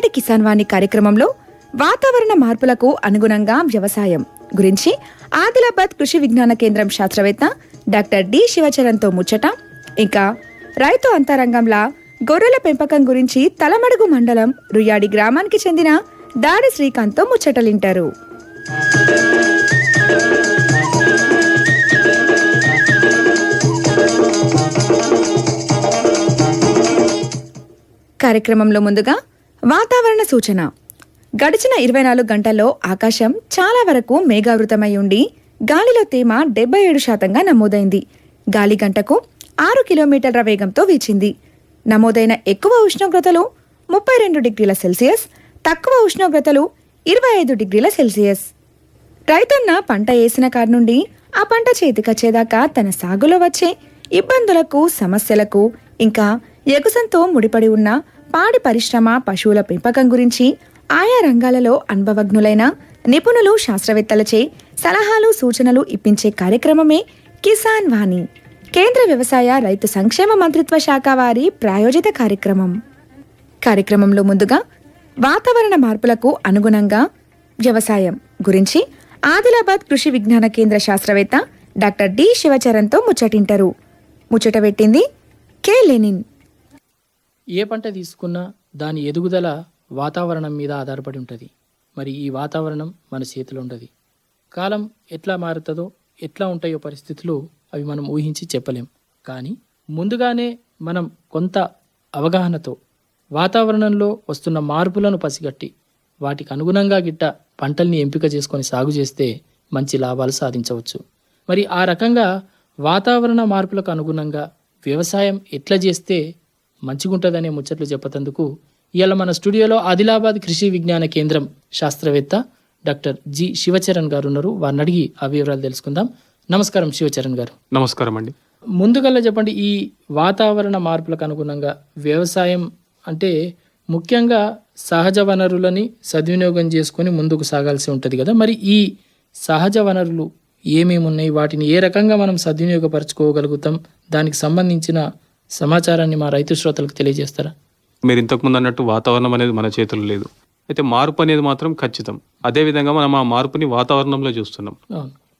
ఈయలటి కిసాన్ వాణి కార్యక్రమంలో వాతావరణ మార్పులకు అనుగుణంగా వ్యవసాయం గురించి ఆదిలాబాద్ కృషి విజ్ఞాన కేంద్రం శాస్త్రవేత్త డాక్టర్ డి శివచరణ్తో ముచ్చట. ఇంకా రైతు అంతరంగంలా గొర్రెల పెంపకం గురించి తలమడుగు మండలం రుయాడి గ్రామానికి చెందిన దాడి శ్రీకాంత్తో ముచ్చటలింటారు. కార్యక్రమంలో ముందుగా వాతావరణ సూచన. గడిచిన ఇరవై నాలుగు గంటల్లో ఆకాశం చాలా వరకు మేఘావృతమై ఉండి గాలిలో తేమ డెబ్బై ఏడు శాతంగా నమోదైంది. గాలి గంటకు ఆరు కిలోమీటర్ల వేగంతో వీచింది. నమోదైన ఎక్కువ ఉష్ణోగ్రతలు ముప్పై రెండు డిగ్రీల సెల్సియస్ తక్కువ ఉష్ణోగ్రతలు ఇరవై ఐదు డిగ్రీల సెల్సియస్. రైతన్న పంట వేసిన కాడి నుండి ఆ పంట చేతికొచ్చేదాకా తన సాగులో వచ్చే ఇబ్బందులకు సమస్యలకు ఇంకా ఎగుసంతో ముడిపడి ఉన్న పాడి పరిశ్రమ పశువుల పెంపకం గురించి ఆయా రంగాలలో అనుభవజ్ఞులైన నిపుణులు శాస్త్రవేత్తలచే సలహాలు సూచనలు ఇప్పించే కార్యక్రమమే కిసాన్ వాణి కేంద్ర వ్యవసాయ రైతు సంక్షేమ మంత్రిత్వ శాఖ వారి ప్రాయోజిత కార్యక్రమం. కార్యక్రమంలో ముందుగా వాతావరణ మార్పులకు అనుగుణంగా వ్యవసాయం గురించి ఆదిలాబాద్ కృషి విజ్ఞాన కేంద్ర శాస్త్రవేత్త డాక్టర్ డి శివచరణ్తో ముచ్చటింటారు. ముచ్చట పెట్టింది కె లెనిన్. ఏ పంట తీసుకున్నా దాని ఎదుగుదల వాతావరణం మీద ఆధారపడి ఉంటుంది. మరి ఈ వాతావరణం మన చేతిలో ఉండదు కాలం ఎట్లా మారుతుందో ఎట్లా ఉంటాయో పరిస్థితులు అవి మనం ఊహించి చెప్పలేం. కానీ ముందుగానే మనం కొంత అవగాహనతో వాతావరణంలో వస్తున్న మార్పులను పసిగట్టి వాటికి అనుగుణంగా గిట్ట పంటల్ని ఎంపిక చేసుకొని సాగు చేస్తే మంచి లాభాలు సాధించవచ్చు. మరి ఆ రకంగా వాతావరణ మార్పులకు అనుగుణంగా వ్యవసాయం ఎట్లా చేస్తే మంచిగుంటుందనే ముచ్చట్లు చెప్పతందుకు ఇవాళ మన స్టూడియోలో ఆదిలాబాద్ కృషి విజ్ఞాన కేంద్రం శాస్త్రవేత్త డాక్టర్ జి శివచరణ్ గారు ఉన్నారు వారిని అడిగి ఆ వివరాలు తెలుసుకుందాం. నమస్కారం శివచరణ్ గారు. నమస్కారం అండి. ముందుగల్లా చెప్పండి ఈ వాతావరణ మార్పులకు అనుగుణంగా వ్యవసాయం అంటే ముఖ్యంగా సహజ వనరులని సద్వినియోగం చేసుకొని ముందుకు సాగాల్సి ఉంటుంది కదా. మరి ఈ సహజ వనరులు ఏమేమి ఉన్నాయి వాటిని ఏ రకంగా మనం సద్వినియోగపరచుకోగలుగుతాం? దానికి సంబంధించిన సమాచారాన్ని మా రైతు శ్రోతలకు తెలియజేస్తారా? మీరు ఇంతకుముందు అన్నట్టు వాతావరణం అనేది మన చేతుల్లో లేదు. అయితే మార్పు అనేది మాత్రం ఖచ్చితం. అదేవిధంగా మనం ఆ మార్పుని వాతావరణంలో చూస్తున్నాం.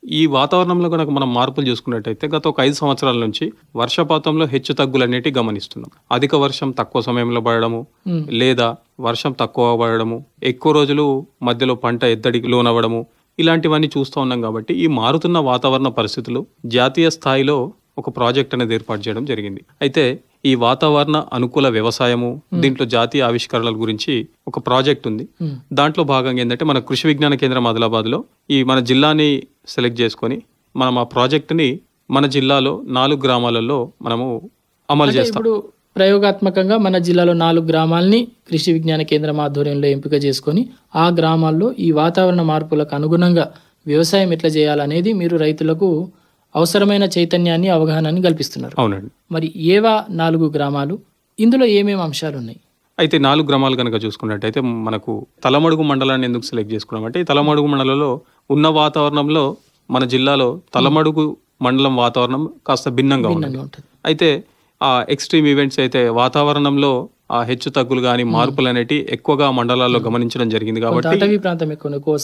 ఈ వాతావరణంలో కనుక మనం మార్పులు చూసుకున్నట్టయితే గత ఒక ఐదు సంవత్సరాల నుంచి వర్షపాతంలో హెచ్చు తగ్గులు అనేటివి గమనిస్తున్నాం. అధిక వర్షం తక్కువ సమయంలో పడడము. లేదా వర్షం తక్కువ పడడము ఎక్కువ రోజులు మధ్యలో పంట ఎద్దడికి లోనవ్వడము ఇలాంటివన్నీ చూస్తూ ఉన్నాం కాబట్టి ఈ మారుతున్న వాతావరణ పరిస్థితులు జాతీయ స్థాయిలో ఒక ప్రాజెక్ట్ అనేది ఏర్పాటు చేయడం జరిగింది. అయితే ఈ వాతావరణ అనుకూల వ్యవసాయము దీంట్లో జాతీయ ఆవిష్కరణల గురించి ఒక ప్రాజెక్ట్ ఉంది. దాంట్లో భాగంగా ఏంటంటే మన కృషి విజ్ఞాన కేంద్రం ఆదిలాబాద్లో ఈ మన జిల్లాని సెలెక్ట్ చేసుకొని మనం ఆ ప్రాజెక్ట్ని మన జిల్లాలో నాలుగు గ్రామాలలో మనము అమలు చేస్తాం. ఇప్పుడు ప్రయోగాత్మకంగా మన జిల్లాలో నాలుగు గ్రామాల్ని కృషి విజ్ఞాన కేంద్రం ఆధ్వర్యంలో ఎంపిక చేసుకొని ఆ గ్రామాల్లో ఈ వాతావరణ మార్పులకు అనుగుణంగా వ్యవసాయం ఎట్లా చేయాలనేది మీరు రైతులకు అవసరమైన చైతన్యాన్ని అవగాహనని కల్పిస్తున్నారు. అవునండి. మరి ఏవా నాలుగు గ్రామాలు? ఇందులో ఏమేమి అంశాలు ఉన్నాయి అయితే నాలుగు గ్రామాలు కనుక చూసుకున్నట్టయితే మనకు తలమడుగు మండలాన్ని ఎందుకు సెలెక్ట్ చేసుకున్నామంటే ఈ తలమడుగు మండలంలో ఉన్న వాతావరణంలో మన జిల్లాలో తలమడుగు మండలం వాతావరణం కాస్త భిన్నంగా ఉంటుంది. అయితే ఆ ఎక్స్ట్రీమ్ ఈవెంట్స్ అయితే వాతావరణంలో ఆ హెచ్చు తగ్గులు కానీ మార్పులు అనేటి ఎక్కువగా మండలాల్లో గమనించడం జరిగింది కాబట్టి ప్రాంతం ఎక్కువ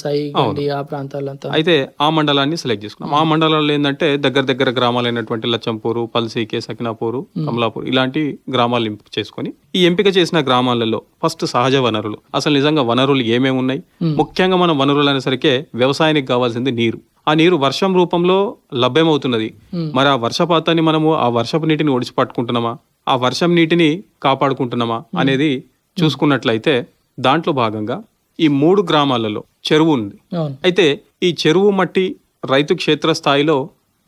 ఆ ప్రాంతాలంతా? అయితే ఆ మండలాన్ని సెలెక్ట్ చేసుకున్నాం. ఆ మండలాల్లో ఏంటంటే దగ్గర దగ్గర గ్రామాలైనటువంటి లచ్చంపూరు పల్సీకే సకినాపూరు కమలాపూర్ ఇలాంటి గ్రామాలు ఎంపిక చేసుకొని ఈ ఎంపిక చేసిన గ్రామాలలో ఫస్ట్ సహజ వనరులు. అసలు నిజంగా వనరులు ఏమేమి ఉన్నాయి? ముఖ్యంగా మనం వనరులు అనేసరికి వ్యవసాయానికి కావాల్సింది నీరు. ఆ నీరు వర్షం రూపంలో లభ్యమవుతున్నది. మరి ఆ వర్షపాతాన్ని మనము ఆ వర్షపు నీటిని ఒడిచి పట్టుకుంటున్నామా ఆ వర్షం నీటిని కాపాడుకుంటున్నామా అనేది చూసుకున్నట్లయితే దాంట్లో భాగంగా ఈ మూడు గ్రామాలలో చెరువు ఉంది. అయితే ఈ చెరువు మట్టి రైతు క్షేత్ర స్థాయిలో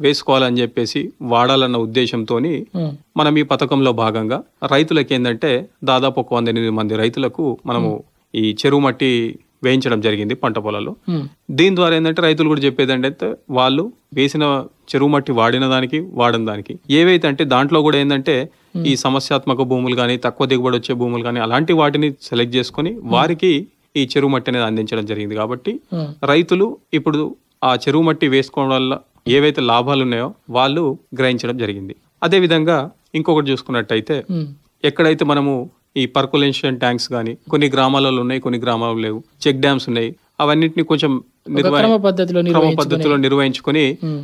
వేసుకోవాలని చెప్పేసి వాడాలన్న ఉద్దేశంతో మనం ఈ పథకంలో భాగంగా రైతులకి ఏంటంటే దాదాపు ఒక వంద ఎనిమిది మంది రైతులకు మనము ఈ చెరువు మట్టి వేయించడం జరిగింది పంట పొలాల్లో. దీని ద్వారా ఏంటంటే రైతులు కూడా చెప్పేది ఏంటంటే వాళ్ళు వేసిన చెరువు మట్టి వాడిన దానికి వాడని దానికి ఏవైతే అంటే దాంట్లో కూడా ఏంటంటే ఈ సమస్యాత్మక భూములు కానీ తక్కువ దిగుబడి వచ్చే భూములు కానీ అలాంటి వాటిని సెలెక్ట్ చేసుకొని వారికి ఈ చెరువు మట్టి అనేది అందించడం జరిగింది కాబట్టి రైతులు ఇప్పుడు ఆ చెరువు మట్టి వేసుకోవడం వల్ల ఏవైతే లాభాలు ఉన్నాయో వాళ్ళు గ్రహించడం జరిగింది. అదే విధంగా ఇంకొకటి చూసుకున్నట్టయితే ఎక్కడైతే మనము ఈ పర్కులేషన్ ట్యాంక్స్ కానీ కొన్ని గ్రామాలలో ఉన్నాయి కొన్ని గ్రామాలు లేవు చెక్ డ్యామ్స్ ఉన్నాయి అవన్నిటిని కొంచెం క్రమ పద్ధతిలో నిర్వహించుకొని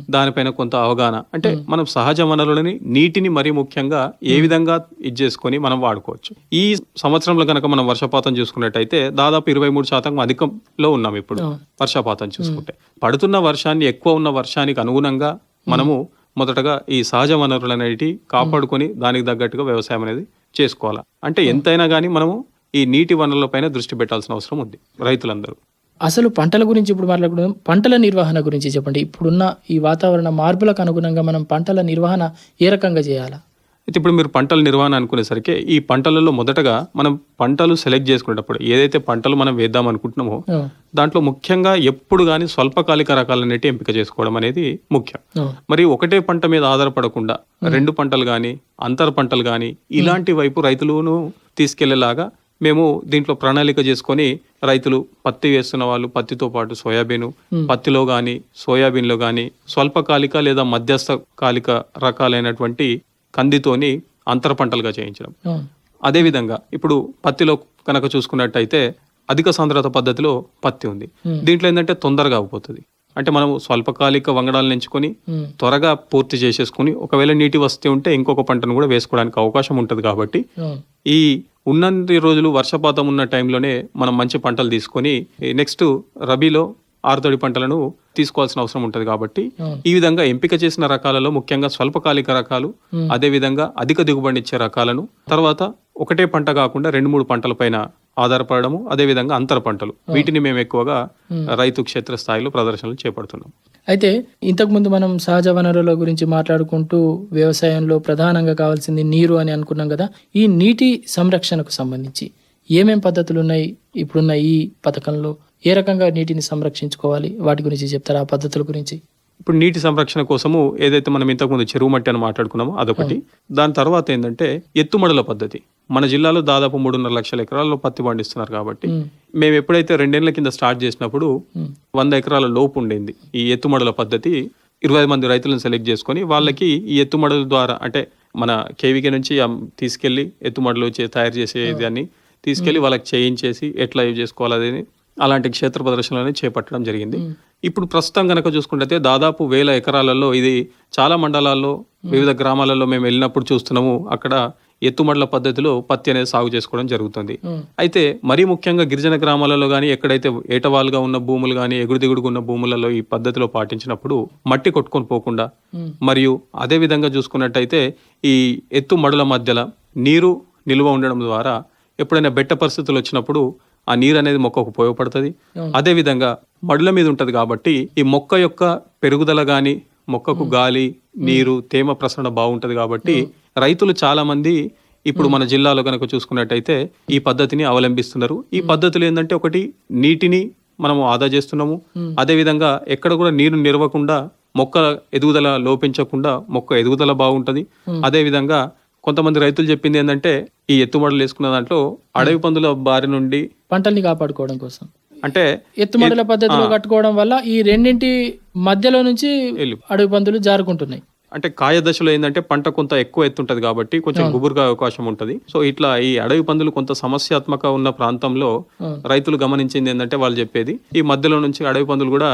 దానిపైన కొంత అవగాహన. అంటే మనం సహజ వనరులని నీటిని మరీ ముఖ్యంగా ఏ విధంగా ఇది చేసుకొని మనం వాడుకోవచ్చు. ఈ సంవత్సరంలో కనుక మనం వర్షపాతం చూసుకున్నట్టయితే దాదాపు ఇరవై మూడు శాతం అధికంలో ఉన్నాం ఇప్పుడు. వర్షపాతం చూసుకుంటే. పడుతున్న వర్షాన్ని ఎక్కువ ఉన్న వర్షానికి అనుగుణంగా మనము మొదటగా ఈ సహజ వనరులు అనేటి కాపాడుకొని దానికి తగ్గట్టుగా వ్యవసాయం అనేది చేసుకోవాలి. అంటే ఎంతైనా కానీ మనము ఈ నీటి వనరులపైన దృష్టి పెట్టాల్సిన అవసరం ఉంది రైతులందరూ. అసలు పంటల గురించి ఇప్పుడు మాట్లాడుకుందాం. పంటల నిర్వహణ గురించి చెప్పండి. ఇప్పుడున్న ఈ వాతావరణ మార్పులకు అనుగుణంగా మనం పంటల నిర్వహణ ఏ రకంగా చేయాలా? అయితే ఇప్పుడు మీరు పంటల నిర్వహణ అనుకునేసరికి ఈ పంటలలో మొదటగా మనం పంటలు సెలెక్ట్ చేసుకునేటప్పుడు ఏదైతే పంటలు మనం వేద్దాం అనుకుంటున్నామో దాంట్లో ముఖ్యంగా ఎప్పుడు కానీ స్వల్పకాలిక రకాలన్నిటి ఎంపిక చేసుకోవడం అనేది ముఖ్యం. మరి ఒకటే పంట మీద ఆధారపడకుండా రెండు పంటలు కానీ అంతర పంటలు కానీ ఇలాంటి వైపు రైతులను తీసుకెళ్ళేలాగా మేము దీంట్లో ప్రణాళిక చేసుకొని రైతులు పత్తి వేస్తున్న వాళ్ళు పత్తితో పాటు సోయాబీన్ పత్తిలో కానీ సోయాబీన్లో కానీ స్వల్పకాలిక లేదా మధ్యస్థ కాలిక రకాలైనటువంటి కందితోని అంతర పంటలుగా చేయించడం అదేవిధంగా ఇప్పుడు పత్తిలో కనుక చూసుకున్నట్టయితే అధిక సాంద్రత పద్ధతిలో పత్తి ఉంది. దీంట్లో ఏంటంటే తొందరగా అయిపోతుంది అంటే మనం స్వల్పకాలిక వంగడాలను ఎంచుకొని ఉమ్, త్వరగా పూర్తి చేసేసుకుని ఒకవేళ నీటి వస్తే ఉంటే ఇంకొక పంటను కూడా వేసుకోవడానికి అవకాశం ఉంటుంది కాబట్టి అవును, ఈ ఉన్నన్ని రోజులు వర్షపాతం ఉన్న టైంలోనే మనం మంచి పంటలు తీసుకొని నెక్స్ట్ రబీలో ఆరుతడి పంటలను తీసుకోవాల్సిన అవసరం ఉంటుంది కాబట్టి అవును. ఈ విధంగా ఎంపిక చేసిన రకాలలో ముఖ్యంగా స్వల్పకాలిక రకాలు Hmm. అదే విధంగా అధిక దిగుబడినిచ్చే రకాలను తర్వాత ఒకటే పంట కాకుండా రెండు మూడు పంటలపైన ఆధారపడము అదే విధంగా అంతర పంటలు. వీటిని మేము ఎక్కువగా రైతు క్షేత్ర స్థాయిలో ప్రదర్శనలు చేపడుతున్నాం. అయితే ఇంతకుముందు మనం సహజ వనరుల గురించి మాట్లాడుకుంటూ వ్యవసాయంలో ప్రధానంగా కావాల్సింది నీరు అని అనుకున్నాం కదా. ఈ నీటి సంరక్షణకు సంబంధించి ఏమేం పద్ధతులు ఉన్నాయి? ఇప్పుడున్న ఈ పథకంలో ఏ రకంగా నీటిని సంరక్షించుకోవాలి? వాటి గురించి చెప్తారా? ఆ పద్ధతుల గురించి? ఇప్పుడు నీటి సంరక్షణ కోసము ఏదైతే మనం ఇంతకుముందు చెరువు మట్టి అని మాట్లాడుకున్నామో అదొకటి. దాని తర్వాత ఏంటంటే ఎత్తుమడుల పద్ధతి. మన జిల్లాలో దాదాపు మూడున్నర లక్షల ఎకరాల్లో పత్తి పండిస్తున్నారు కాబట్టి మేము. ఎప్పుడైతే రెండేళ్ళ కింద స్టార్ట్ చేసినప్పుడు వంద ఎకరాల లోపు ఉండేది ఈ ఎత్తుమడుల పద్ధతి. ఇరవై మంది రైతులను సెలెక్ట్ చేసుకొని వాళ్ళకి ఈ ఎత్తుమడుల ద్వారా అంటే మన కేవీకే నుంచి తీసుకెళ్ళి ఎత్తుమడులు తయారు చేసే దాన్ని తీసుకెళ్ళి వాళ్ళకి చేయించేసి ఎట్లా యూజ్ చేసుకోవాలి అలాంటి క్షేత్ర ప్రదర్శనలని చేపట్టడం జరిగింది. ఇప్పుడు ప్రస్తుతం కనుక చూసుకుంటే దాదాపు వేల ఎకరాలలో ఇది చాలా మండలాల్లో వివిధ గ్రామాలలో మేము వెళ్ళినప్పుడు చూస్తున్నాము. అక్కడ ఎత్తుమడుల పద్ధతిలో పత్తి అనేది సాగు చేసుకోవడం జరుగుతుంది. అయితే మరీ ముఖ్యంగా గిరిజన గ్రామాలలో కానీ ఎక్కడైతే ఏటవాలుగా ఉన్న భూములు కానీ ఎగుడు దిగుడుగా ఉన్న భూములలో ఈ పద్ధతిలో పాటించినప్పుడు మట్టి కొట్టుకొని పోకుండా మరియు అదే విధంగా చూసుకున్నట్టయితే ఈ ఎత్తు మడుల మధ్యలో నీరు నిల్వ ఉండడం ద్వారా ఎప్పుడైనా బెట్ట పరిస్థితులు వచ్చినప్పుడు ఆ నీరు అనేది మొక్కకు ఉపయోగపడుతుంది. అవును. అదే విధంగా మడుల మీద ఉంటది కాబట్టి ఈ మొక్క యొక్క పెరుగుదల గాని మొక్కకు గాలి నీరు తేమ ప్రసరణ బాగుంటది కాబట్టి రైతులు చాలా మంది ఇప్పుడు మన జిల్లాలో కనుక చూసుకున్నట్టయితే ఈ పద్ధతిని అవలంబిస్తున్నారు. ఈ పద్ధతులు ఏంటంటే ఒకటి నీటిని మనము ఆదా చేస్తున్నాము. అదే విధంగా ఎక్కడ కూడా నీరు నిలవకుండా మొక్క ఎదుగుదల లోపించకుండా మొక్క ఎదుగుదల బాగుంటది. అదే విధంగా కొంతమంది రైతులు చెప్పింది ఏంటంటే ఈ ఎత్తుమడలు వేసుకున్న దాంట్లో అడవి పందుల బారి నుండి పంటల్ని కాపాడుకోవడం కోసం. అంటే ఎత్తుమడుల పద్ధతిలో కట్టుకోవడం వల్ల ఈ రెండింటి మధ్యలో నుంచి. అడవి పందులు జారుకుంటున్నాయి. అంటే కాయ దశలో ఏంటంటే పంట కొంత ఎక్కువ ఎత్తుంటది కాబట్టి కొంచెం గుబురుగా అవకాశం ఉంటది. సో ఇట్లా ఈ అడవి పందులు కొంత సమస్యాత్మక ఉన్న ప్రాంతంలో. రైతులు గమనించింది ఏంటంటే వాళ్ళు చెప్పేది ఈ మధ్యలో నుంచి అడవి పందులు కూడా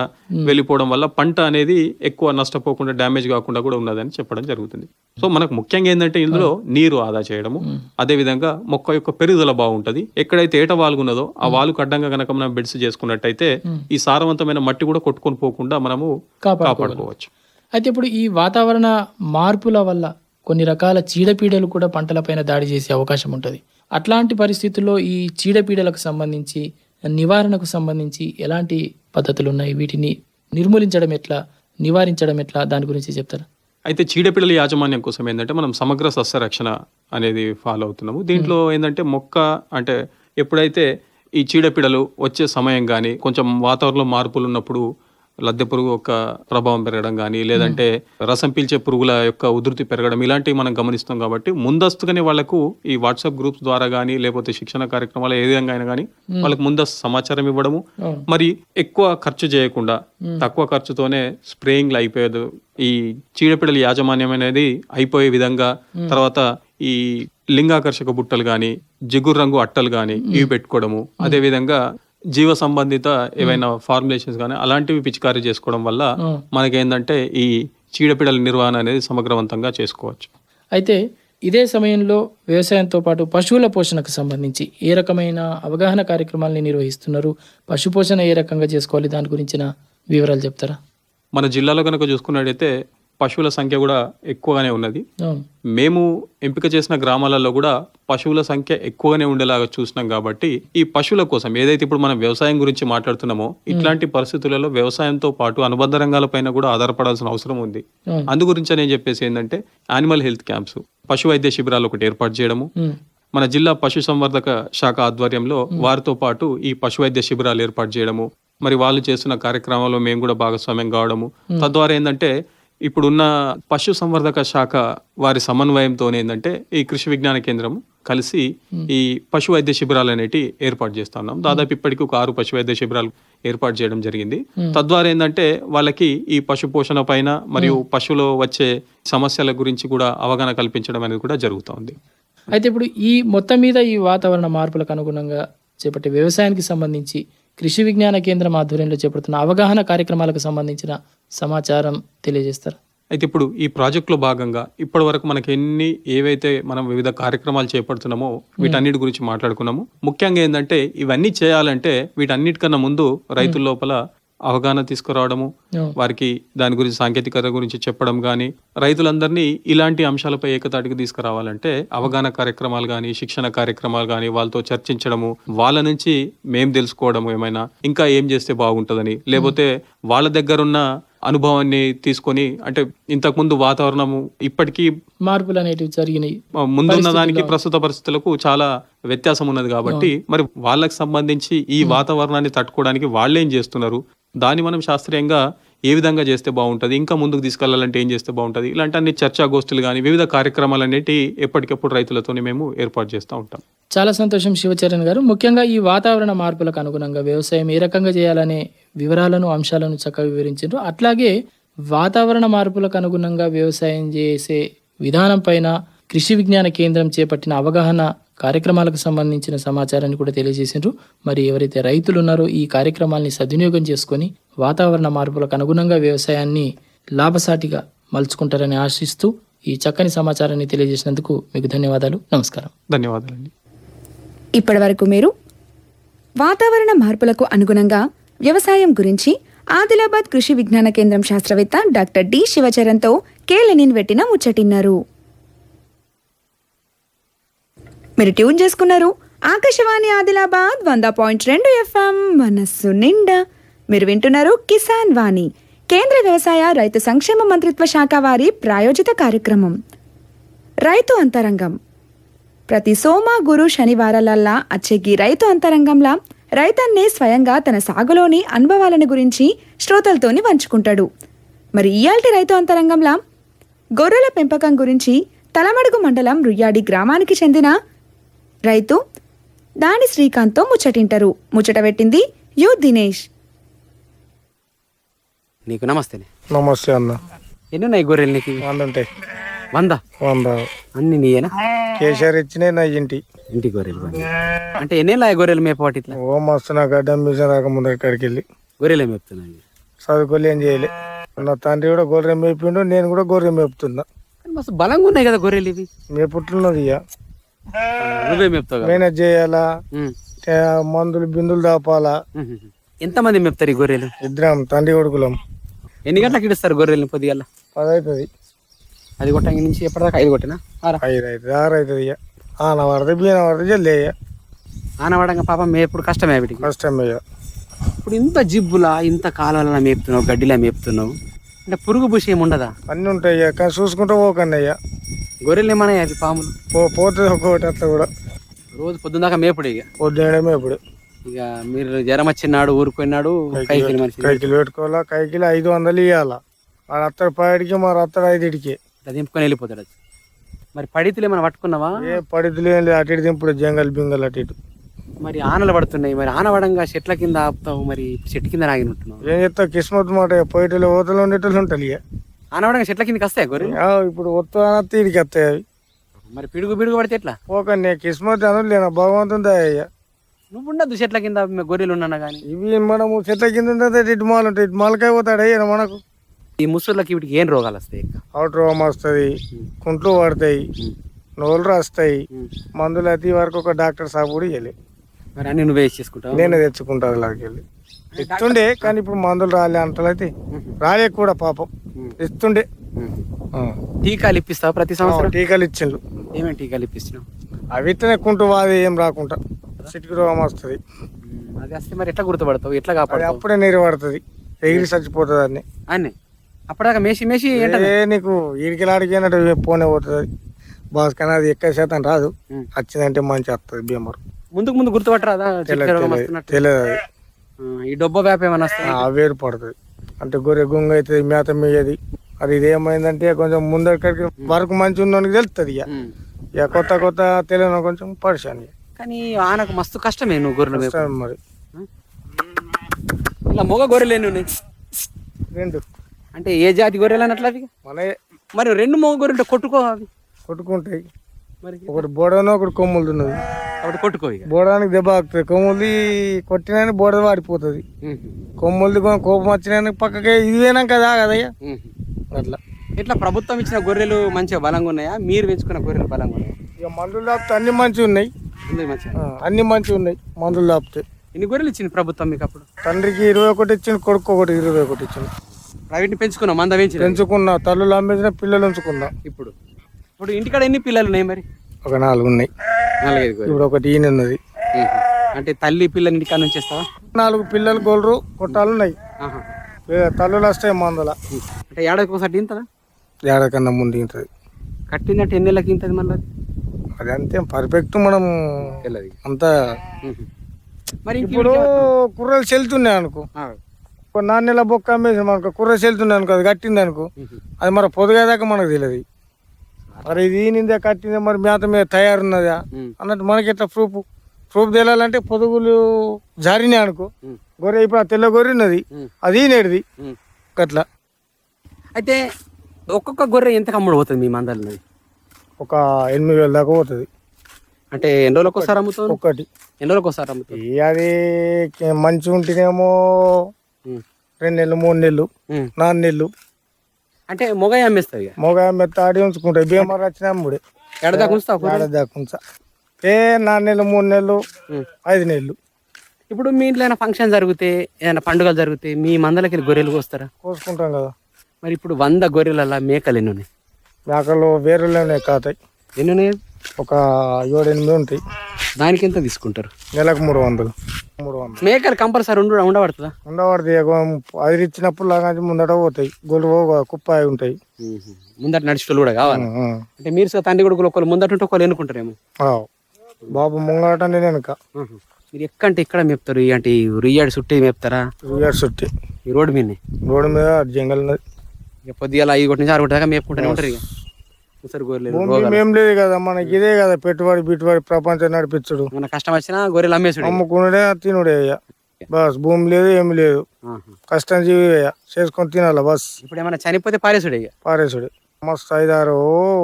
వెళ్ళిపోవడం వల్ల పంట అనేది ఎక్కువ నష్టపోకుండా డ్యామేజ్ కాకుండా కూడా ఉన్నదని చెప్పడం జరుగుతుంది. సో మనకు ముఖ్యంగా ఏంటంటే ఇందులో నీరు ఆదా చేయడము అదే విధంగా మొక్క యొక్క పెరుగుదల బాగుంటది. ఎక్కడైతే ఏట వాలుగున్నదో ఆ వాలుకు అడ్డంగా కనుక మనం బెడ్స్ చేసుకున్నట్టయితే ఈ సారవంతమైన మట్టి కూడా కొట్టుకొని పోకుండా మనము కాపాడుకోవచ్చు. అయితే ఇప్పుడు ఈ వాతావరణ మార్పుల వల్ల కొన్ని రకాల చీడపీడలు కూడా పంటలపైన దాడి చేసే అవకాశం ఉంటుంది. అట్లాంటి పరిస్థితుల్లో ఈ చీడపీడలకు సంబంధించి నివారణకు సంబంధించి ఎలాంటి పద్ధతులు ఉన్నాయి వీటిని నిర్మూలించడం ఎట్లా నివారించడం ఎట్లా? దాని గురించి చెప్తారా? అయితే చీడపీడల యాజమాన్యం కోసం ఏంటంటే మనం సమగ్ర సస్యరక్షణ అనేది ఫాలో అవుతున్నాము. దీంట్లో ఏంటంటే మొక్క అంటే ఎప్పుడైతే ఈ చీడపీడలు వచ్చే సమయం కానీ కొంచెం వాతావరణంలో మార్పులు ఉన్నప్పుడు లద్దె పురుగు యొక్క ప్రభావం పెరగడం కానీ లేదంటే రసం పీల్చే పురుగుల యొక్క ఉధృతి పెరగడం ఇలాంటివి మనం గమనిస్తాం కాబట్టి ముందస్తుగానే వాళ్ళకు ఈ వాట్సాప్ గ్రూప్స్ ద్వారా కానీ లేకపోతే శిక్షణ కార్యక్రమాలు ఏ విధంగా అయినా కానీ వాళ్ళకి ముందస్తు సమాచారం ఇవ్వడము. మరి ఎక్కువ ఖర్చు చేయకుండా తక్కువ ఖర్చుతోనే స్ప్రేయింగ్లు అయిపోయేది ఈ చీడపీడల యాజమాన్యం అనేది అయిపోయే విధంగా తర్వాత ఈ లింగాకర్షక బుట్టలు కానీ జిగురు రంగు అట్టలు కానీ ఇవి పెట్టుకోవడము. అదే విధంగా జీవ సంబంధిత ఏవైనా ఫార్ములేషన్స్ కానీ అలాంటివి పిచికారీ చేసుకోవడం వల్ల అవును. మనకేంటంటే ఈ చీడపీడల నిర్వహణ అనేది సమగ్రవంతంగా చేసుకోవచ్చు. అయితే ఇదే సమయంలో వ్యవసాయంతో పాటు పశువుల పోషణకు సంబంధించి ఏ రకమైన అవగాహన కార్యక్రమాలని నిర్వహిస్తున్నారు? పశు పోషణ ఏ రకంగా చేసుకోవాలి? దాని గురించిన వివరాలు చెప్తారా? మన జిల్లాలో కనుక చూసుకున్నట్టయితే పశువుల సంఖ్య కూడా ఎక్కువగానే ఉన్నది. మేము ఎంపిక చేసిన గ్రామాలలో కూడా పశువుల సంఖ్య ఎక్కువగానే ఉండేలాగా చూసినాం కాబట్టి ఈ పశువుల కోసం ఏదైతే ఇప్పుడు మనం వ్యవసాయం గురించి మాట్లాడుతున్నామో ఇట్లాంటి పరిస్థితులలో వ్యవసాయంతో పాటు అనుబంధ రంగాలపైన కూడా ఆధారపడాల్సిన అవసరం ఉంది. అందు గురించి నేను చెప్పేసి ఏంటంటే యానిమల్ హెల్త్ క్యాంప్స్ పశు వైద్య శిబిరాలు ఒకటి ఏర్పాటు చేయడము. మన జిల్లా పశు సంవర్ధక శాఖ ఆధ్వర్యంలో వారితో పాటు ఈ పశు వైద్య శిబిరాలు ఏర్పాటు చేయడము మరి వాళ్ళు చేస్తున్న కార్యక్రమాల్లో మేము కూడా భాగస్వామ్యం కావడము తద్వారా ఏంటంటే ఇప్పుడున్న పశు సంవర్ధక శాఖ వారి సమన్వయంతో ఏంటంటే ఈ కృషి విజ్ఞాన కేంద్రం కలిసి ఈ పశు వైద్య శిబిరాలు అనేటి ఏర్పాటు చేస్తున్నాం. దాదాపు ఇప్పటికి ఒక ఆరు పశు వైద్య శిబిరాలు ఏర్పాటు చేయడం జరిగింది. తద్వారా ఏంటంటే వాళ్ళకి ఈ పశు పోషణ పైన మరియు పశువులో వచ్చే సమస్యల గురించి కూడా అవగాహన కల్పించడం అనేది కూడా జరుగుతోంది. అయితే ఇప్పుడు ఈ మొత్తం మీద ఈ వాతావరణ మార్పులకు అనుగుణంగా చేపట్టే వ్యవసాయానికి సంబంధించి కృషి విజ్ఞాన కేంద్రం ఆధ్వర్యంలో చేపడుతున్న అవగాహన కార్యక్రమాలకు సంబంధించిన సమాచారం తెలియజేస్తారు. అయితే ఇప్పుడు ఈ ప్రాజెక్టులో భాగంగా ఇప్పటి వరకు మనకి ఎన్ని ఏవైతే మనం వివిధ కార్యక్రమాలు చేపడుతున్నామో వీటన్నిటి గురించి మాట్లాడుకున్నాము. ముఖ్యంగా ఏంటంటే ఇవన్నీ చేయాలంటే వీటన్నిటికన్నా ముందు రైతుల లోపల అవగాహన తీసుకురావడము. వారికి దాని గురించి సాంకేతికత గురించి చెప్పడం కానీ రైతులందరినీ ఇలాంటి అంశాలపై ఏకతాటికి తీసుకురావాలంటే అవగాహన కార్యక్రమాలు కానీ శిక్షణ కార్యక్రమాలు కానీ వాళ్ళతో చర్చించడము వాళ్ళ నుంచి మేం తెలుసుకోవడము ఏమైనా ఇంకా ఏం చేస్తే బాగుంటుందని లేకపోతే వాళ్ళ దగ్గరున్న అనుభవాన్ని తీసుకొని అంటే ఇంతకుముందు వాతావరణము ఇప్పటికీ మార్పులు అనేటివి జరిగినాయి. ముందున్న దానికి ప్రస్తుత పరిస్థితులకు చాలా వ్యత్యాసం ఉన్నది కాబట్టి మరి వాళ్ళకి సంబంధించి ఈ వాతావరణాన్ని తట్టుకోవడానికి వాళ్ళేం చేస్తున్నారు? దాన్ని మనం శాస్త్రీయంగా ఏ విధంగా చేస్తే బాగుంటుంది? ఇంకా ముందుకు తీసుకెళ్ళాలంటే ఏం చేస్తే బాగుంటుంది? ఇలాంటి అన్ని చర్చా గోష్ఠులు కానీ వివిధ కార్యక్రమాలు అనేటి ఎప్పటికప్పుడు రైతులతోనే మేము ఏర్పాటు చేస్తూ ఉంటాం. చాలా సంతోషం శివచరణ్ గారు. ముఖ్యంగా ఈ వాతావరణ మార్పులకు అనుగుణంగా వ్యవసాయం ఏ రకంగా చేయాలనే వివరాలను అంశాలను చక్కగా వివరించారు అట్లాగే వాతావరణ మార్పులకు అనుగుణంగా వ్యవసాయం చేసే విధానం పైన కృషి విజ్ఞాన కేంద్రం చేపట్టిన అవగాహన కార్యక్రమాలకు సంబంధించిన సమాచారాన్ని కూడా తెలియజేసిండ్రు. మరి ఎవరైతే రైతులు ఉన్నారో ఈ కార్యక్రమాల్ని సద్వినియోగం చేసుకొని వాతావరణ మార్పులకు అనుగుణంగా వ్యవసాయాన్ని లాభసాటిగా మలుచుకుంటారని ఆశిస్తూ ఈ చక్కని సమాచారాన్ని తెలియజేసినందుకు మీకు ధన్యవాదాలు. నమస్కారం. ధన్యవాదాలండి. ఇప్పటివరకు మీరు వాతావరణ మార్పులకు అనుగుణంగా వ్యవసాయం గురించి ఆదిలాబాద్ కృషి విజ్ఞాన కేంద్రం శాస్త్రవేత్త డాక్టర్ డి శివచరణ్తో కే లెనిన్ పెట్టిన ముచ్చటిన్నారు. మీరు ట్యూన్ చేసుకున్నారు. ఆకాశవాణి ఆదిలాబాద్ వంద పాయింట్ రెండు ఎఫ్ఎం మనస్సు నిండా. మీరు వింటున్నారు కిసాన్ వాణి కేంద్ర వ్యవసాయ రైతు సంక్షేమ మంత్రిత్వ శాఖ వారి ప్రాయోజిత కార్యక్రమం. రైతు అంతరంగం. ప్రతి సోమ గురు శనివారాలల్లా అచ్చెగి రైతు అంతరంగంలా రైతన్నే స్వయంగా తన సాగులోని అనుభవాలను గురించి శ్రోతలతోని వంచుకుంటాడు మరి ఇయాల్టి రైతు అంతరంగంలా గొర్రెల పెంపకం గురించి తలమడుగు మండలం రుయ్యాడి గ్రామానికి చెందిన రైతు దాని శ్రీకాంత్తో ముచ్చటింటారు. ముచ్చట పెట్టింది యు దినేష్. నీకు నమస్తేనే నమస్తే అన్న. ఎన్ని ఉన్నాయి గొర్రెలు నీకు? వంద ఉంటాయి వంద? వంద. అన్ని నీయేనా? కేసీఆర్ ఇచ్చినాయి నా ఇంటి. ఇంటి గొర్రెలు. అంటే ఎన్నేళ్ళ గొర్రెలు మేపవాటి ఇట్లా? ఓ మస్తు నాకు అడ్డం మిషన్ రాకముందు అక్కడికి వెళ్ళి గొర్రెలు మేపుతున్నాయి. చదువుకోలే ఏం చేయలే. నా తండ్రి కూడా గొర్రె మేపిండు నేను కూడా గొర్రె మేపుతున్నా. మస్తు బలంగా ఉన్నాయి కదా గొర్రెలు ఇవి. మేపుట్టున్నది ఇక నువ్వే మేపుతావు కదా. మేనేజ్ చేయాలా? మందులు బిందులు దాపాలా. ఎంతమంది మేపుతారు ఈ గొర్రెలు? ఇద్దరం తండ్రి కొడుకులం. ఎన్ని గంటలకు ఇడుస్తారు గొర్రెల్ని పొద్దుగల పది అవుతుంది అది కొట్టంగి నుంచి ఎప్పటిదాకా? ఐదు కొట్టినా? ఆరా? ఐదు అవుతుంది ఆరు అవుతుంది ఇక ఆన పడితే బీన పడితే జల్ది అయ్యా ఆనవాడంగా పాపం మేపుడు కష్టమే వీటికి. కష్టం అయ్యా ఇప్పుడు ఇంత జిబ్బులా ఇంత కాలాల మేపుతున్నావు గడ్డిలా మేపుతున్నావు? అంటే పురుగు బుషి ఏమి ఉండదా అన్నీ ఉంటాయి అయ్యా కానీ చూసుకుంటూ పోకండి అయ్యా గొర్రెలు ఏమన్నా అవి పాములు? పో పోతుంది ఒక్కొక్కటి అట్లా కూడా. రోజు పొద్దున్న దాకా మేపుడు ఇక. పొద్దునమే ఇప్పుడు ఇక మీరు జ్వరం వచ్చినాడు ఊరుకున్నాడు కైకిలి మనిషి కైకిలు పెట్టుకోవాలా? కైకిలు ఐదు వందలు ఇవ్వాలా వాడు అత్తడు పాడికి మరి అత్తడు ఐదుడికి ఇట్లా దింపుకొని వెళ్ళిపోతాడు అది. మరి పడితులు ఏమైనా పట్టుకున్నావా? ఏ పడితులు ఏం లేదు అటు ఇటు దింపుడు జంగల్ బింగల్ అటు ఇటు. మరి ఆనలు పడుతున్నాయి మరి ఆనవడంగా చెట్ల కింద ఆపుతావు మరి చెట్టు కింద ఆగినట్టున్నావు ఏం చెప్తావు? కిస్మత్ మాట పోయేటోళ్ళు ఓతలు ఉండేటోళ్ళు ఉంటాయి ఇక. ఆనవడంగా చెట్ల కిందకి వస్తాయి గొర్రెలు? ఆ, ఇప్పుడు అనత్తి ఇడికి వస్తాయి అవి. మరి పిడుగు పిడుగు పడితే ఎట్లా? పోకండి నేను కిస్మత్ అను లేనా భగవంతుని నువ్వు ఉండద్దు చెట్ల కింద గొర్రెలు ఉన్నా కానీ ఇవి మనము చెట్ల కింద ఉంటే ఇటు మాలు ఉంటాయి ఇటు మాలకాయ పోతాడు అయ్యా మనకు. ఈ ముసళ్ళకి వీటికి ఏం రోగాలు వస్తాయి? అవుట్ రోమ్ వస్తుంది కుంట్లు పడతాయి నోళ్ళు రాస్తాయి మందులు అయితే వరకు ఒక డాక్టర్ సాబ్ కూడా ఇవ్వలే మరి అన్ని నువ్వే చేసుకుంటావు? నేనే తెచ్చుకుంటాను అలాగే వెళ్ళి ఇస్తుండే కానీ ఇప్పుడు మందులు రాలే అంటలైతే రాలే కూడా పాపం. ఇస్తుండే. టీకాలు ఇప్పిస్తావు ప్రతి సంవత్సరం? టీకాలు ఇచ్చిండ్రు ఏమేమి టీకాలు ఇప్పిస్తున్నావు? అవి ఇస్తేనే కుంటు వాది ఏం రాకుండా సిటికి రోగం వస్తుంది. అది వస్తే మరి ఎట్లా గుర్తుపడతావు? ఎట్లా కాపాడతావు? అప్పుడే నీరు పడుతుంది. ఎగిరి చచ్చిపోతుంది అన్ని. అన్నీ? అప్పటిదాకా మేసి మేసి ఏంటది? ఏ నీకు ఈడికి అన్నట్టు పోనే పోతుంది. బాస్ కానీ అది ఎక్కువ శాతం రాదు. వచ్చిందంటే మంచి వస్తుంది భీమరు ముందుకు ముందు గుర్తుపట్టరాదా? తెలియదు ఈ డొబ్బ వ్యాప ఏమైనా వస్తాయి ఆ వేరు పడుతుంది. అంటే గొర్రె గుంగ అవుతుంది మేత మేయది. అది ఇది ఏమైందంటే కొంచెం ముందరికి వరకు మంచి ఉన్నోనికి తెలుస్తుంది ఇక. ఇక కొత్త కొత్త తెలియని కొంచెం పరిశాన్. కానీ ఆనకు మస్తు కష్టమే నువ్వు గొర్రెలు కష్టం మరి. ఇలా మొగ గొర్రెలు ఉన్నాయి? రెండు. అంటే ఏ జాతి గొర్రెలు అన్నట్లు అవి? మన మరి రెండు మొగ గొర్రెలు కొట్టుకో అవి. కొట్టుకుంటాయి. ఒకటి బోడను ఒకటి కొమ్ములు ఉన్నది. అప్పుడు కొట్టుకో బోడానికి దెబ్బ ఆగుతుంది కొమ్ములది కొట్టినా బోడ వాడిపోతుంది. కొమ్ములది కొ- కోపం వచ్చినా పక్కకే ఇది పోయినాక కదా కదయ్యా అట్లా. ఇట్లా ప్రభుత్వం ఇచ్చిన గొర్రెలు మంచిగా బలంగా ఉన్నాయా? మీరు పెంచుకున్న గొర్రెలు బలంగా ఉన్నాయా? ఇక మందులు దాపితే అన్ని మంచిగా ఉన్నాయి. ఆ, అన్ని మంచిగా ఉన్నాయి మందులు దాపితే ఎన్ని గొర్రెలు ఇచ్చింది ప్రభుత్వం మీకు అప్పుడు? తండ్రికి ఇరవై ఒకటి ఇచ్చింది కొడుకు ఒకటి ఇరవై ఒకటి ఇచ్చింది ప్రైవేట్ని పెంచుకున్నాం మంద పెంచిన పెంచుకున్నా తల్లులు అమ్మేసిన పిల్లలు ఉంచుకున్నా. ఇప్పుడు? ఇప్పుడు ఇంటికాడ ఎన్ని పిల్లలు ఉన్నాయి మరి? ఒక నాలుగు ఉన్నాయి. నాలుగైదు ఇప్పుడు ఒకటి ఈయన ఉన్నది. అంటే తల్లి పిల్లని ఇంటికాడ నుంచి ఇస్తావా నాలుగు పిల్లలు గోల్రు కొట్టాలు ఉన్నాయి. తల్లులు వస్తాయి మందుల. అంటే ఏడాదికి ఒకసారి ఇంతదా ఏడకన్నా ముందు ఇంటది కట్టిందంటే ఎన్ని నెలలకి ఇంతది మళ్ళీ? అది అంతే పర్ఫెక్ట్ మనం అంతా మరి ఇప్పుడు కుర్రలు చెల్తున్నాయి అనుకో. నెలల బొక్క అమ్మేసి మనకు కుర్ర చెల్తున్నాయి అనుకో అది కట్టింది అనుకో అది మరి పొదుగేదాకా మనకు తెలియదు. మరి ఇది ఈనిందే కట్టిందే మరి మేత మీద తయారున్నదా. అన్నట్టు మనకి ఎట్లా ప్రూఫ్ ప్రూఫ్ తెలియాలంటే పొదుగులు జారినాయి అనుకో. గొర్రె ఇప్పుడు ఆ తెల్ల గొర్రె ఉన్నది. అది మ్మ్. అట్లా అయితే ఒక్కొక్క గొర్రె ఎంత కమ్ముడు పోతుంది మీ మందల్లో ఒక ఎనిమిది వేల దాకా పోతుంది అంటే ఎన్ని రోజులకు ఒకసారి అమ్ముతావు ఒక్కటి ఎన్ని రోజులకు ఒకసారి అమ్ముతావు ఈ అది మంచిగా ఉంటేనేమో. రెండు నెలలు మూడు నెలలు. నాలుగు నెలలు అంటే మొగ అమ్మేస్తావు ఇక. మొగ మెత్త ఆడి ఉంచుకుంటాయి బీమారు వచ్చిన అమ్ముడే. ఎడదాకా ఉంచుతావు ఏడాది దాకా ఉంచా. ఏ నాలుగు నెలలు మూడు నెలలు. ఐదు నెలలు. ఇప్పుడు మీ ఇంట్లో ఏమైనా ఫంక్షన్ జరిగితే ఏమైనా పండుగలు జరిగితే మీ మందలకి గొర్రెలు కోస్తారా? కోసుకుంటాం కదా. మరి ఇప్పుడు వంద గొర్రెల మేకలు ఎన్ని ఉన్నాయి? మేకలు వేరేలోనే కాతాయి. ఎన్ని ఉన్నాయి? ఒక ఏడు ఎనిమిది ఉంటాయి. దానికి ఎంత తీసుకుంటారు? నెలకు మూడు వందలు. మూడు వందలు. మేకలు కంపల్సరీ ఉండ ఉండబడుతుందా? ఉండవాడిది అది ఇచ్చినప్పుడు లాగా ముందట పోతాయి. గొలువు కుప్ప అయి ఉంటాయి. ముందట నడిచేటోళ్ళు కూడా కావాలి. అంటే మీరు తండ్రి కొడుకులు ఒకళ్ళు ముందట ఉంటే ఒకళ్ళు ఎన్నుకుంటారేమో. బాబు ముంగట నేను వెనక. మీరు ఎక్కంటే ఇక్కడ మేపుతారు? అంటే ఈ రియ్యాడు చుట్టి మేపుతారా? ఇయర్ చుట్టి ఈ రోడ్డు మీదనే? రోడ్డు మీద జంగల్ పొద్దుగాల ఐదు ఒకటి నుంచి ఆరు ఒకటి దాకా మేపుకుంటూనే ఉంటారు ఇక. ఏం లేదు కదా మనకి ఇదే కదా పెట్టుబడి బిట్టుబడి ప్రపంచం నడిపించడు. మన కష్టం వచ్చినా గొర్రెలు అమ్మేసుడు. అమ్ముకునుడే తినుడే అయ్యా బస్ భూమి లేదు ఏమి లేదు. కష్టం జీవి చేసుకొని తినాల బస్. ఇప్పుడు ఏమైనా చనిపోతే పారేసుడే ఇక? పారేసుడు. మస్తు ఐదారు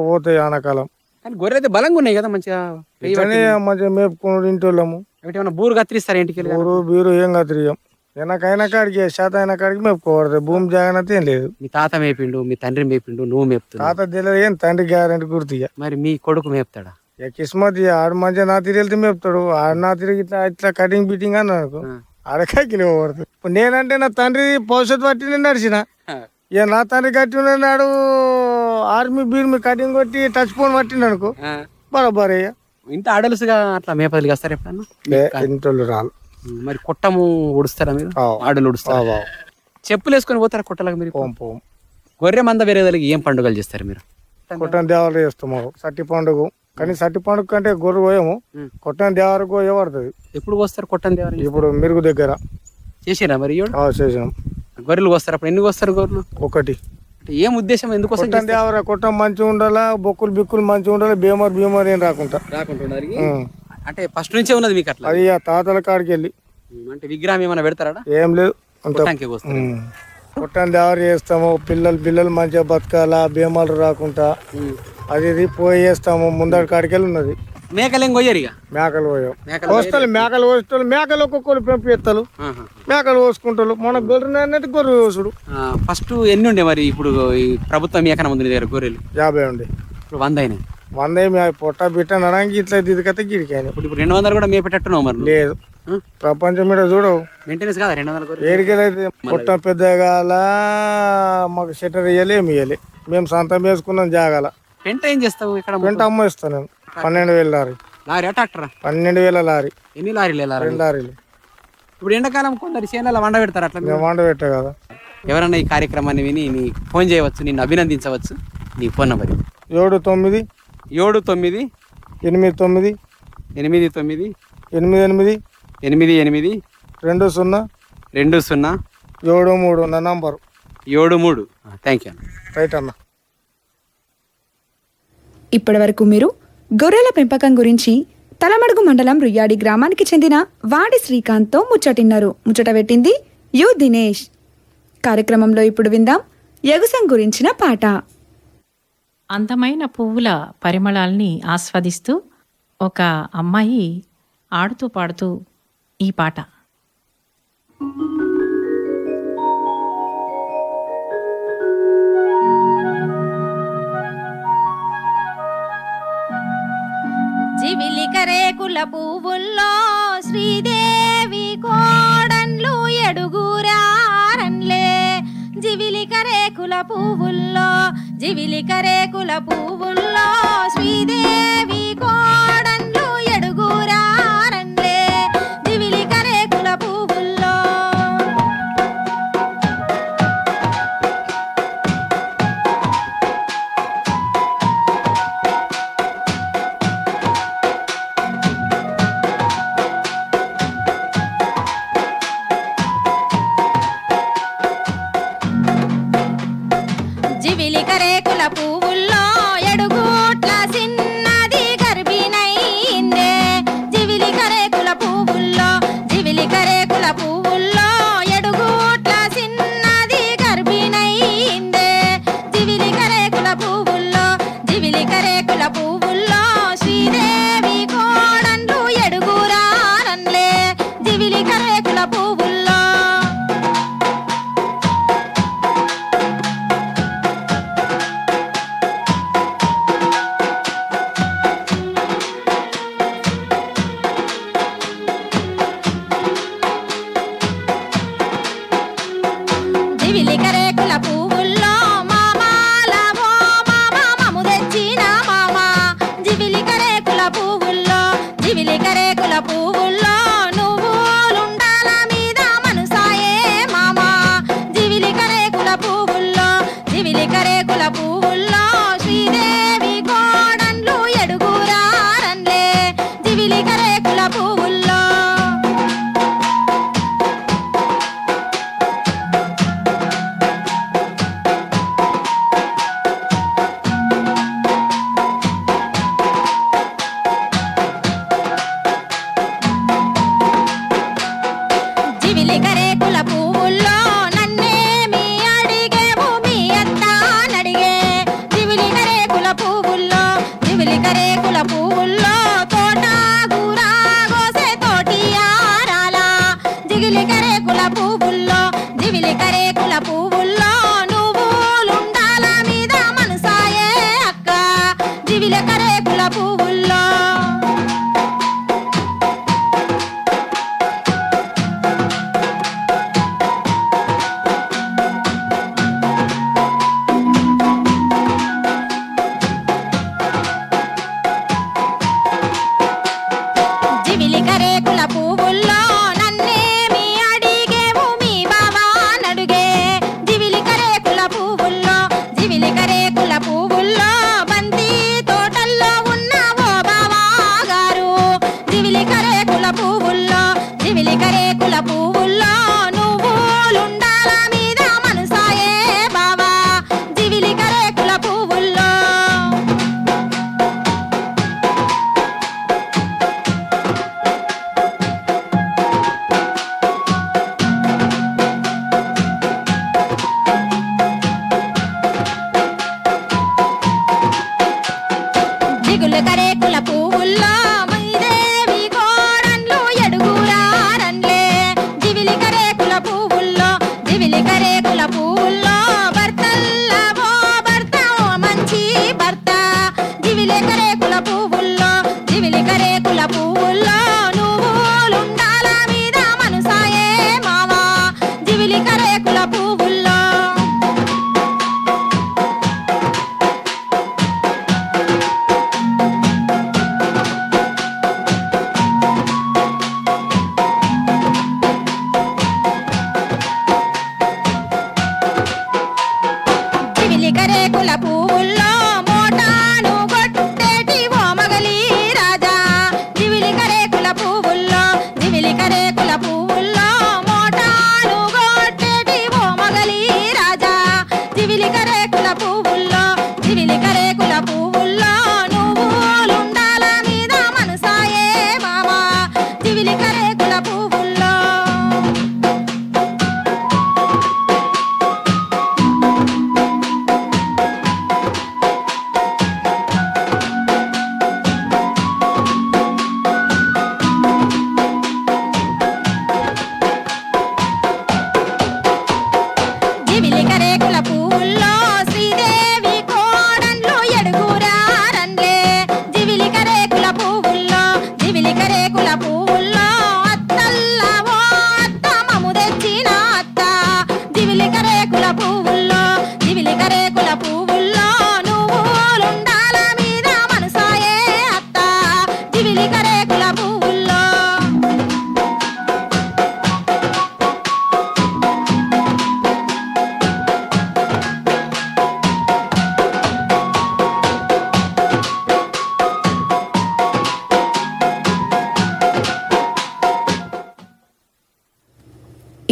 పోతాయి ఆనకాలం. కానీ గొర్రెలు అయితే బలంగా ఉన్నాయి కదా మంచిగా మంచిగా మేపుకునుడు ఇంటోళ్ళము ఒకటి ఏమైనా బూరు కత్తిరిస్తారు ఇంటికి ఊరు బీరు ఏం కత్తిరియం. వెనకైనా కాడికి శాత అయిన కాడికి మేపుకోవడదు భూమి జాగ్రత్త ఏం లేదు. మీ తాత మేపిండు మీ తండ్రి మేపిండు నువ్వు మేపుతున్నావు. తాత తెలియదు ఏం తండ్రి గ్యారంటీ గుర్తిగా మరి మీ కొడుకు మేపుతాడా? ఇక కిస్మత్ ఇక ఆడు మంచిగా నా తిరిగి వెళ్తే మేపుతాడు. ఆడు నా తిరిగి ఇట్లా ఇట్లా కటింగ్ బిటింగ్ అని అనుకో. పడుతుంది ఇప్పుడు నేనంటే నా తండ్రి భవిష్యత్తు పట్టి నేను నడిచిన. ఇక నా తండ్రి కట్టి ఉన్నాడు ఆర్మీ బీర్మీ కటింగ్ కొట్టి టచ్ ఫోన్ పట్టిండు అనుకో. బరాబర్ ఇంత ఆడలుసుగా అట్లా మేపదలు వస్తారు ఎప్పుడన్నా? లే- ఇంటోళ్ళు రాలు మరి కొట్టము ఉడుస్తారా మీరు. ఆడలు ఆవ్. చెప్పులు వేసుకొని పోతారా కొట్టలకు మీరు? పోం పోం. గొర్రె మంద వేరే వాళ్ళకి ఏం పండుగలు చేస్తారు మీరు? కొట్టని దేవాలు చేస్తాము సట్టి పండుగ. కానీ సట్టి పండుగ కంటే గొర్రె పోయాము. ఉం. కొట్టని దేవాలకు పోయే పడుతుంది. ఎప్పుడు పోస్తారు కొట్టని దేవర ఇప్పుడు మెరుగు దగ్గర. చేసిరా మరి చేసినాం. గొర్రెలు వస్తారు అప్పుడు ఎన్ని వస్తారు గొర్రెలు? ఒకటి. ఏం ఉద్దేశం ఎందుకోసం కొట్టని దేవర కొట్టం మంచిగా ఉండాలా? బొక్కులు బిక్కులు మంచిగా ఉండాలి? బీమార్ బీమార్ ఏం రాకుండా రాకుంటున్నారు. ఉం. అంటే ఫస్ట్ నుంచే ఉన్నది మీకు అట్లా? అది ఆ తాతల కాడికి వెళ్ళి. అంటే విగ్రహం ఏమైనా పెడతారా ఏం లేదు. అంత కొట్టని దేవర చేస్తాము. పిల్లలు పిల్లలు మంచిగా బతకాలా బీమాలు రాకుండా అది ఇది పోయి చేస్తాము. ముందర కాడికి వెళ్ళి ఉన్నది. మేకలు ఏం కొయ్యరు ఇక? మేకలు పోయాం మేకలు వస్తాలు మేకలు పోస్తాలు మేకలు ఒక్కొక్కరు పెంపిస్తారు ఆహా. మేకలు పోసుకుంటారు మన గొర్రె అనేది గొర్రె పోసుడు ఆ, ఫస్ట్ ఎన్ని ఉండే మరి ఇప్పుడు ఈ ప్రభుత్వం మేకన ముందు నీ దగ్గర గొర్రెలు? యాభై ఉండి. ఇప్పుడు వంద అయినాయి. వంద ఏమి పొట్ట బిట్ట నడానికి ఇట్లా దిదికతే గిడికాయని ఇప్పుడు ఇప్పుడు రెండు వందలు కూడా మేపెట్టట్టున్నావు మరి నువ్వు. లేదు? ప్రపంచం మీద చూడవు. మెయింటెనెన్స్ కాదా రెండు వందల ఏడికెళ్ళైతే పొట్ట పెద్దగాల మాకు షెటర్ ఇయ్యాలి ఏమి ఇయ్యాలి మేము సొంతం వేసుకున్నాం జాగాల. పెంట ఏం చేస్తావు ఇక్కడ పెంట అమ్మ ఇస్తాను నేను పన్నెండు వేల లారీ. లారీ ట్రాక్టరా? పన్నెండు వేల లారీ. ఎన్ని లారీలు రెండు లారీలు. ఇప్పుడు ఎండాకాలం కొందరు చేనుల వండ పెడతారు అట్లా మేము వంట పెట్టా కదా. ఎవరన్నా ఈ కార్యక్రమాన్ని విని నీ ఫోన్ చేయవచ్చు నిన్ను అభినందించవచ్చు. నీ ఫోన్ నెంబర్. ఏడు తొమ్మిది ఏడు తొమ్మిది ఎనిమిది తొమ్మిది ఎనిమిది తొమ్మిది ఎనిమిది ఎనిమిది ఎనిమిది ఎనిమిది రెండు సున్నా రెండు సున్నా ఏడు మూడు నా నంబరు. ఏడు మూడు. థ్యాంక్ యూ అన్న. రైట్ అన్న. ఇప్పటివరకు మీరు గొర్రెల పెంపకం గురించి తలమడుగు మండలం రుయ్యాడి గ్రామానికి చెందిన వాడి శ్రీకాంత్తో ముచ్చటిన్నారు. ముచ్చట పెట్టింది యు దినేష్. కార్యక్రమంలో ఇప్పుడు విందాం ఎగుసం గురించిన పాట. అందమైన పువ్వుల పరిమళాల్ని ఆస్వాదిస్తూ ఒక అమ్మాయి ఆడుతూ పాడుతూ ఈ పాట. రేకుల పువ్వుల్లో శ్రీదేవి కోడన్లు ఎడుగురారన్లే. జివిలిక రేకుల పువ్వుల్లో జివిలిక రేకుల పువ్వుల్లో శ్రీదేవి కో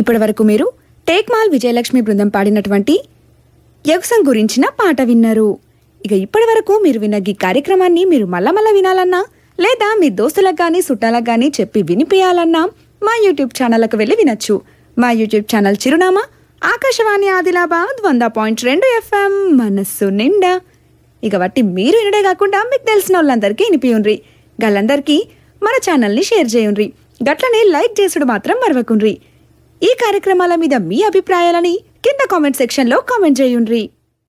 ఇప్పటి వరకు మీరు టేక్మాల్ విజయలక్ష్మి బృందం పాడినటువంటి యవసం గురించిన పాట విన్నారు. ఇక ఇప్పటి వరకు మీరు విన్న ఈ కార్యక్రమాన్ని మీరు మళ్ళా మళ్ళా వినాలన్నా లేదా మీ దోస్తులకు కానీ చుట్టాలకు కానీ చెప్పి వినిపించాలన్నా మా యూట్యూబ్ ఛానల్కి వెళ్ళి వినొచ్చు. మా యూట్యూబ్ ఛానల్ చిరునామా ఆకాశవాణి ఆదిలాబాద్ వంద పాయింట్ రెండు ఎఫ్ఎం మనస్సు నిండా. ఇక బట్టి మీరు వినడే కాకుండా మీకు తెలిసిన వాళ్ళందరికీ వినిపియుండ్రి. గళ్ళందరికీ మన ఛానల్ని షేర్ చేయుండ్రి. గట్లనే లైక్ చేసుడు మాత్రం మరవకుండ్రి. ఈ కార్యక్రమాల మీద మీ అభిప్రాయాలని కింద కామెంట్ సెక్షన్లో కామెంట్ చేయుండ్రి.